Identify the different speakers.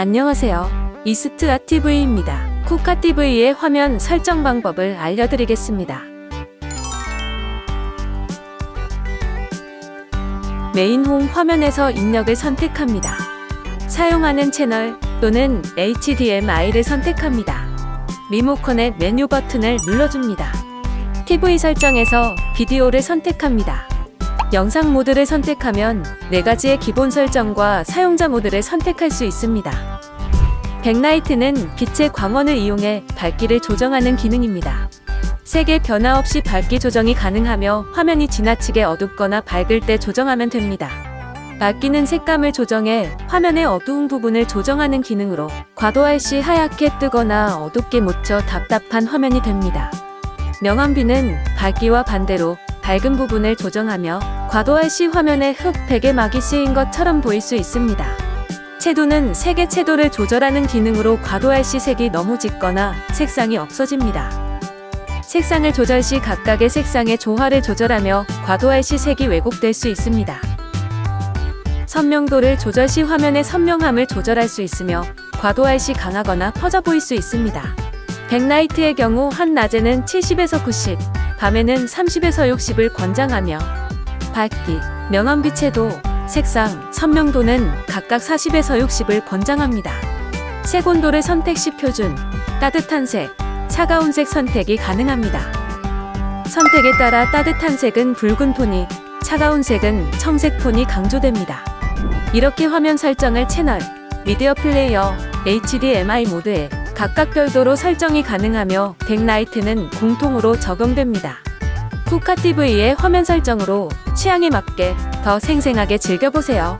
Speaker 1: 안녕하세요. 이스트아 TV입니다. 쿠카 TV의 화면 설정 방법을 알려드리겠습니다. 메인 홈 화면에서 입력을 선택합니다. 사용하는 채널 또는 HDMI를 선택합니다. 리모컨의 메뉴 버튼을 눌러줍니다. TV 설정에서 비디오를 선택합니다. 영상 모드를 선택하면 네 가지의 기본 설정과 사용자 모드를 선택할 수 있습니다. 백라이트는 빛의 광원을 이용해 밝기를 조정하는 기능입니다. 색의 변화 없이 밝기 조정이 가능하며 화면이 지나치게 어둡거나 밝을 때 조정하면 됩니다. 바뀌는 색감을 조정해 화면의 어두운 부분을 조정하는 기능으로 과도할 시 하얗게 뜨거나 어둡게 묻혀 답답한 화면이 됩니다. 명암비는 밝기와 반대로 밝은 부분을 조정하며 과도할 시 화면에 흑백의 막이 쓰인 것처럼 보일 수 있습니다. 채도는 색의 채도를 조절하는 기능으로 과도할 시 색이 너무 짙거나 색상이 없어집니다. 색상을 조절 시 각각의 색상의 조화를 조절하며 과도할 시 색이 왜곡될 수 있습니다. 선명도를 조절 시 화면의 선명함을 조절할 수 있으며 과도할 시 강하거나 퍼져 보일 수 있습니다. 백라이트의 경우 한낮에는 70에서 90, 밤에는 30에서 60을 권장하며 밝기, 명암비 채도, 색상, 선명도는 각각 40에서 60을 권장합니다. 색 온도를 선택 시 표준, 따뜻한 색, 차가운 색 선택이 가능합니다. 선택에 따라 따뜻한 색은 붉은 톤이, 차가운 색은 청색 톤이 강조됩니다. 이렇게 화면 설정을 채널, 미디어 플레이어, HDMI 모드에 각각 별도로 설정이 가능하며 백라이트는 공통으로 적용됩니다. 쿠카 TV의 화면 설정으로 취향에 맞게 더 생생하게 즐겨보세요.